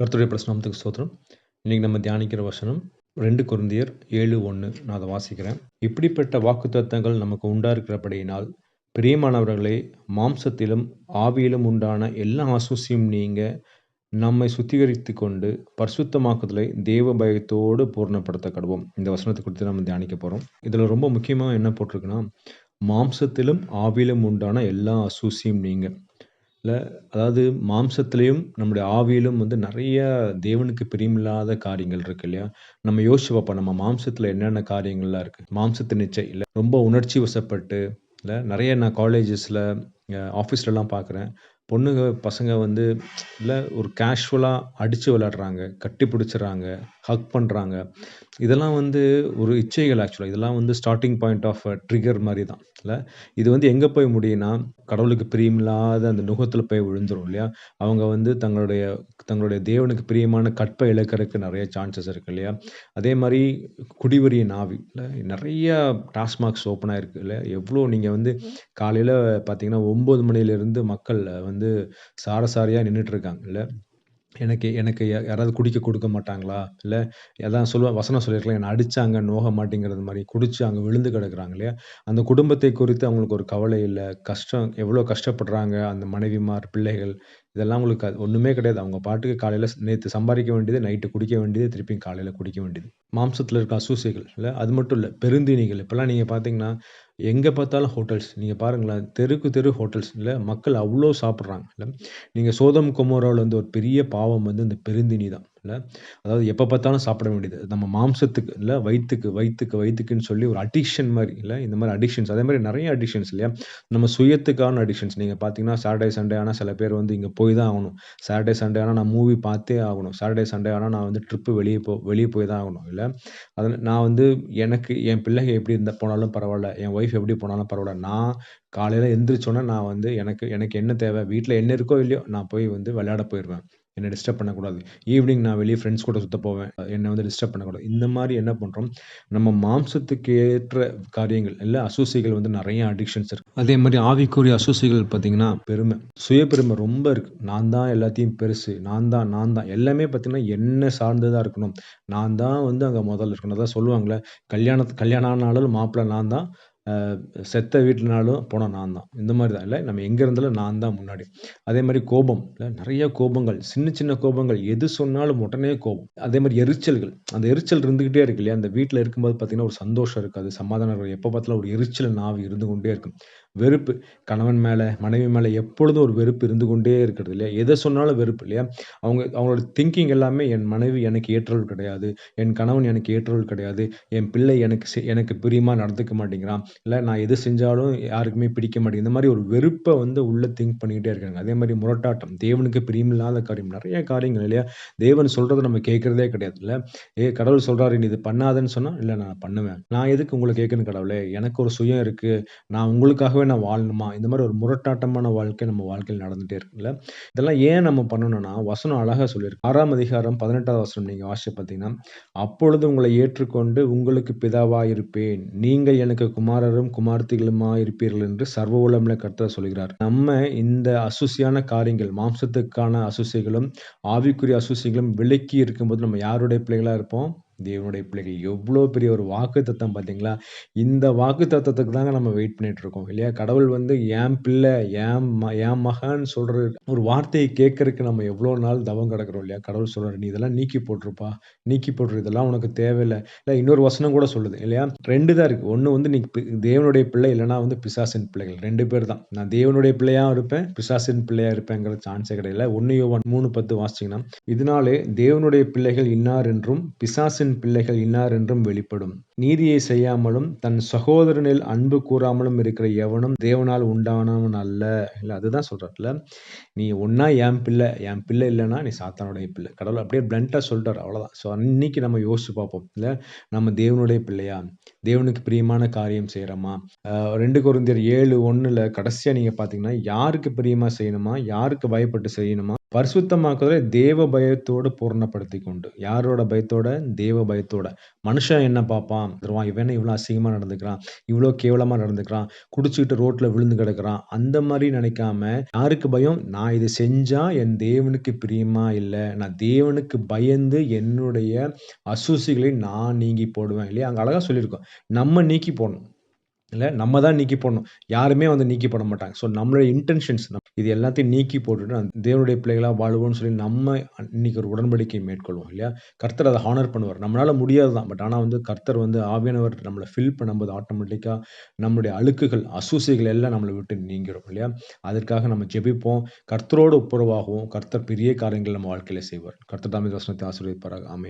கர்த்தருடைய பிரசனத்துக்கு ஸ்தோத்திரம். இன்றைக்கி நம்ம தியானிக்கிற வசனம் ரெண்டு குருந்தியர் ஏழு ஒன்று நான் அதை வாசிக்கிறேன். இப்படிப்பட்ட வாக்குத்தத்தங்கள் நமக்கு உண்டா இருக்கிறபடியினால் பிரியமானவர்களே மாம்சத்திலும் ஆவியிலும் உண்டான எல்லா அசூசியும் நீங்க நம்மை சுத்திகரித்து கொண்டு பரிசுத்தமாக்குதலை தேவ பயத்தோடு பூர்ணப்படுத்த கடுவோம் இந்த வசனத்தை குறித்து நம்ம தியானிக்க போகிறோம் இதில் ரொம்ப முக்கியமாக என்ன போட்டிருக்குன்னா மாம்சத்திலும் ஆவியிலும் உண்டான எல்லா அசூசியும் நீங்கள் அதாவது மாம்சத்திலையும் நம்முடைய ஆவியிலும் வந்து நிறைய தேவனுக்கு பிரியமில்லாத காரியங்கள் இருக்கு இல்லையா? நம்ம யோசிச்சு பார்ப்போம். நம்ம மாம்சத்தில் என்னென்ன காரியங்கள்லாம் இருக்குது மாம்சத்து நிச்சை இல்லை ரொம்ப உணர்ச்சி வசப்பட்டு இல்லை நிறைய நான் காலேஜஸில் ஆஃபீஸ்லலாம் பார்க்குறேன். பொண்ணுங்க பசங்க வந்து இல்லை ஒரு கேஷுவலாக அடித்து விளாட்றாங்க கட்டி பிடிச்சிடுறாங்க ஹக் பண்ணுறாங்க இதெல்லாம் வந்து ஒரு இச்சைகள் ஆக்சுவலாக இதெல்லாம் வந்து ஸ்டார்டிங் பாயிண்ட் ஆஃப் ட்ரிகர் மாதிரி தான் இல்லை? இது வந்து எங்கே போய் முடியும்னா கடவுளுக்கு பிரியமில்லாத அந்த நுகத்தில் போய் விழுந்துரும் இல்லையா? அவங்க வந்து தங்களுடைய தங்களுடைய தேவனுக்கு பிரியமான கற்பை இழக்கிறதுக்கு நிறைய சான்சஸ் இருக்குது இல்லையா? அதே மாதிரி குடிவரிய நாவி இல்லை? நிறைய டாஸ்மாக்ஸ் ஓப்பனாக இருக்குது இல்லை எவ்வளோ நீங்கள் வந்து காலையில் பார்த்தீங்கன்னா ஒம்பது மணிலேருந்து மக்கள் வந்து வந்து சாரசாரியாக சாரியாக இருக்காங்க இல்லை எனக்கு எனக்கு யாராவது குடிக்க கொடுக்க மாட்டாங்களா? இல்லை எதாவது சொல்லுவா வசனம் சொல்லியிருக்கலாம் என்னை அடித்தாங்க நோக மாட்டேங்கிறது மாதிரி குடித்து அங்கே விழுந்து கிடக்குறாங்க இல்லையா? அந்த குடும்பத்தை குறித்து அவங்களுக்கு ஒரு கவலை இல்லை கஷ்டம் எவ்வளோ கஷ்டப்படுறாங்க அந்த மனைவிமார் பிள்ளைகள் இதெல்லாம் உங்களுக்கு அது ஒன்றுமே கிடையாது. அவங்க பாட்டுக்கு காலையில் நேற்று சம்பாதிக்க வேண்டியது நைட்டு குடிக்க வேண்டியது திருப்பி காலையில் குடிக்க வேண்டியது. மாம்சத்தில் இருக்க அசூசைகள் இல்லை? அது மட்டும் இல்லை பெருந்தீனிகள். இப்போல்லாம் நீங்கள் பார்த்தீங்கன்னா எங்கே பார்த்தாலும் ஹோட்டல்ஸ் நீங்கள் பாருங்களேன் தெருக்கு தெரு ஹோட்டல்ஸ் இல்லை? மக்கள் அவ்வளோ சாப்பிட்றாங்க இல்லை? நீங்கள் சோதம் குமோராவில் வந்து ஒரு பெரிய பாவம் வந்து இந்த பெருந்தினி தான் இல்லை அதாவது எப்போ பார்த்தாலும் சாப்பிட வேண்டியது. நம்ம மாம்சத்துக்கு இல்லை வயிற்றுக்கு வயிற்றுக்கு வயிற்றுக்குன்னு சொல்லி ஒரு அடிக்ஷன் மாதிரி இல்லை? இந்த மாதிரி அடிக்ஷன்ஸ் அதே மாதிரி நிறைய அடிக்ஷன்ஸ் இல்லையா? நம்ம சுயத்துக்கான அடிக்ஷன்ஸ் நீங்கள் பார்த்தீங்கன்னா சாட்டர்டே சண்டே ஆனால் சில பேர் வந்து இங்கே போய் தான் ஆகணும். சாட்டர்டே சண்டே ஆனால் நான் மூவி பார்த்தே ஆகணும். சாட்டர்டே சண்டே ஆனால் நான் வந்து ட்ரிப்பு வெளியே போ வெளியே போய் தான் ஆகணும் இல்லை? அதில் நான் வந்து எனக்கு என் பிள்ளைங்க எப்படி இருந்த போனாலும் பரவாயில்ல. என் ஒய்ஃப் எப்படி போனாலும் பரவாயில்ல. நான் காலையில் எந்திரிச்சோன்னே நான் வந்து எனக்கு எனக்கு என்ன தேவை? வீட்டில் என்ன இருக்கோ இல்லையோ நான் போய் வந்து விளையாட போயிடுவேன். என்னை டிஸ்டர்ப் பண்ணக்கூடாது. ஈவினிங் நான் வெளியே ஃப்ரெண்ட்ஸ் கூட சுற்ற போவேன். என்னை வந்து டிஸ்டர்ப் பண்ணக்கூடாது. இந்த மாதிரி என்ன பண்ணுறோம் நம்ம மாம்சத்துக்கு ஏற்ற காரியங்கள் இல்லை அசூசிகள் வந்து நிறைய அடிக்ஷன்ஸ் இருக்குது அதே மாதிரி ஆவிக்குரிய அசூசிகள் பார்த்தீங்கன்னா பெருமை. சுய பெருமை ரொம்ப இருக்குது நான் தான் எல்லாத்தையும் பெருசு. நான் தான் நான் தான். எல்லாமே பார்த்தீங்கன்னா என்ன சார்ந்ததாக இருக்கணும். நான் தான் வந்து அங்கே முதல்ல இருக்கணும். அதான் சொல்லுவாங்களே கல்யாணத்து கல்யாணம் ஆனாலும் மாப்பிள்ளை நான் தான். செத்த வீட்டினாலும் போனால் நான் தான். இந்த மாதிரி தான். இல்லை நம்ம எங்கே இருந்தாலும் நான் தான் முன்னாடி. அதே மாதிரி கோபம். இல்லை நிறைய கோபங்கள். சின்ன சின்ன கோபங்கள். எது சொன்னாலும் உடனே கோபம். அதே மாதிரி எரிச்சல்கள். அந்த எரிச்சல் இருந்துக்கிட்டே இருக்கு இல்லையா? அந்த வீட்டில் இருக்கும்போது பார்த்தீங்கன்னா ஒரு சந்தோஷம் இருக்காது. சமாதானம் இருக்கும் எப்போ பார்த்தாலும் ஒரு எரிச்சல் நாவி இருந்து கொண்டே இருக்கும். வெறுப்பு. கணவன் மேலே மனைவி மேலே எப்பொழுதும் ஒரு வெறுப்பு இருந்து கொண்டே இருக்கிறது இல்லையா? எதை சொன்னாலும் வெறுப்பு இல்லையா? அவங்க அவங்களோட திங்கிங் எல்லாமே என் மனைவி எனக்கு ஏற்றவள் கிடையாது. என் கணவன் எனக்கு ஏற்றவள் கிடையாது. என் பிள்ளை எனக்கு எனக்கு பிரியமாக நடந்துக்க மாட்டேங்கிறான். இல்லை நான் எது செஞ்சாலும் யாருக்குமே பிடிக்க மாட்டேங்குது. இந்த மாதிரி ஒரு வெறுப்பை வந்து உள்ளே திங்க் பண்ணிக்கிட்டே இருக்காங்க. அதே மாதிரி முரட்டாட்டம். தேவனுக்கு பிரியமில்லாத காரியம். நிறைய காரியங்கள் இல்லையா? தேவன் சொல்கிறத நம்ம கேட்குறதே கிடையாது இல்லை? ஏ கடவுள் சொல்கிறாரு நீ இது பண்ணாதன்னு சொன்னால் இல்லை நான் பண்ணுவேன். நான் எதுக்கு உங்களை கேட்கணும் கடவுளே? எனக்கு ஒரு சுயம் இருக்குது நான் உங்களுக்காகவே நான் வாழணுமா? இந்த மாதிரி ஒரு முரட்டாட்டமான வாழ்க்கை நம்ம வாழ்க்கையில் நடந்துகிட்டே இருக்குல்ல. இதெல்லாம் ஏன் நம்ம பண்ணணும்னா வசனம் அழகாக சொல்லியிருக்கு. ஆறாம் அதிகாரம் பதினெட்டாவது வசனம் நீங்கள் வாசிச்சு பார்த்தீங்கன்னா அப்பொழுது உங்களை ஏற்றுக்கொண்டு உங்களுக்கு பிதாவாக இருப்பேன் நீங்கள் எனக்கு குமாரரும் குமார்த்திகளுமா இருப்பீர்கள் என்று சர்வ உலமில் கர்த்தர் சொல்கிறார் நம்ம இந்த அசுசியான காரியங்கள் மாம்சத்துக்கான அசுசிகளும் ஆவிக்குரிய அசுசிகளும் விலக்கி இருக்கும்போது நம்ம யாருடைய பிள்ளைகளாக இருப்போம்? தேவனுடைய பிள்ளைகள். எவ்வளோ பெரிய ஒரு வாக்கு தத்தம் பார்த்தீங்களா? இந்த வாக்கு தத்தத்துக்கு தாங்க நம்ம வெயிட் பண்ணிட்டு இருக்கோம் இல்லையா? கடவுள் வந்து என் பிள்ளை என் ம என் மகன் சொல்கிற ஒரு வார்த்தையை கேட்கறதுக்கு நம்ம எவ்வளோ நாள் தவம் கிடக்கிறோம் இல்லையா? கடவுள் சொல்கிறார் நீ இதெல்லாம் நீக்கி போட்டிருப்பா. நீக்கி போட்டுரு. இதெல்லாம் உனக்கு தேவையில்லை. இல்லை இன்னொரு வசனம் கூட சொல்லுது இல்லையா? ரெண்டு தான் இருக்குது ஒன்று வந்து நீ தேவனுடைய பிள்ளை இல்லைனா வந்து பிசாசின் பிள்ளைகள். ரெண்டு பேர் தான். நான் தேவனுடைய பிள்ளையாக இருப்பேன் பிசாசின் பிள்ளையாக இருப்பேங்கிற சான்ஸே கிடையாது ஒன்று யோவான் மூணு பத்து வாசிச்சிங்கன்னா இதனாலே தேவனுடைய பிள்ளைகள் இன்னார் என்றும் பிசாசின் அரசன் பிள்ளைகள் இன்னார் என்றும் வெளிப்படும். நீதியை செய்யாமலும் தன் சகோதரனில் அன்பு கூறாமலும் இருக்கிற எவனும் தேவனால் உண்டானவன் அல்ல. இல்லை அதுதான் சொல்றாருல. நீ ஒன்னா என் பிள்ளை என் பிள்ளை இல்லைன்னா நீ சாத்தானுடைய பிள்ளை. கடவுள் அப்படியே பிளண்டா சொல்றாரு அவ்வளோதான் ஸோ அன்னைக்கு நம்ம யோசிச்சு பார்ப்போம். இல்லை நம்ம தேவனுடைய பிள்ளையா? தேவனுக்கு பிரியமான காரியம் செய்கிறோமா ரெண்டு குருந்தியர் ஏழு ஒன்றில் கடைசியாக நீங்கள் பார்த்தீங்கன்னா யாருக்கு பிரியமாக செய்யணுமா? யாருக்கு பயப்பட்டு செய்யணுமா? பரிசுத்தமாக்குதலை தேவ பயத்தோடு பூர்ணப்படுத்தி கொண்டு யாரோட பயத்தோட? தேவ பயத்தோட மனுஷன் என்ன பார்ப்பான்? தருவான் இவன் இவ்வளோ அசிங்கமாக நடந்துக்கிறான். இவ்வளோ கேவலமாக நடந்துக்கிறான். குடிச்சிக்கிட்டு ரோட்டில் விழுந்து கிடக்குறான். அந்த மாதிரி நினைக்காம யாருக்கு பயம்? நான் இது செஞ்சால் என் தேவனுக்கு பிரியமா இல்லை? நான் தேவனுக்கு பயந்து என்னுடைய அசூசிகளை நான் நீங்கி போடுவேன் இல்லையா? அங்கே அழகாக சொல்லியிருக்கோம். நம்ம நீக்கி போடணும். இல்லை? நம்ம தான் நீக்கி போடணும். யாருமே வந்து நீக்கி போட மாட்டாங்க. ஸோ நம்மளுடைய இன்டென்ஷன்ஸ் இது எல்லாத்தையும் நீக்கி போட்டுட்டு தேவனுடைய பிள்ளைகளாக வாழ்வோம்னு சொல்லி நம்ம இன்னைக்கு ஒரு உடன்படிக்கை மேற்கொள்வோம் இல்லையா? கர்த்தர் அதை ஹானர் பண்ணுவார். நம்மளால முடியாது தான் பட் ஆனால் வந்து கர்த்தர் வந்து ஆவியானவர் நம்மளை ஃபில் பண்ணும்போது ஆட்டோமேட்டிக்காக நம்மளுடைய அழுக்குகள் அசூசிகள் எல்லாம் நம்மளை விட்டு நீங்கிடும் இல்லையா? அதற்காக நம்ம ஜெபிப்போம். கர்த்தரோடு ஒப்புரவாகவும். கர்த்தர் பெரிய காரியங்கள் நம்ம வாழ்க்கையில செய்வார். கர்த்தர் தாமே வசனத்தை ஆசீர்வதிப்பாராக. ஆமே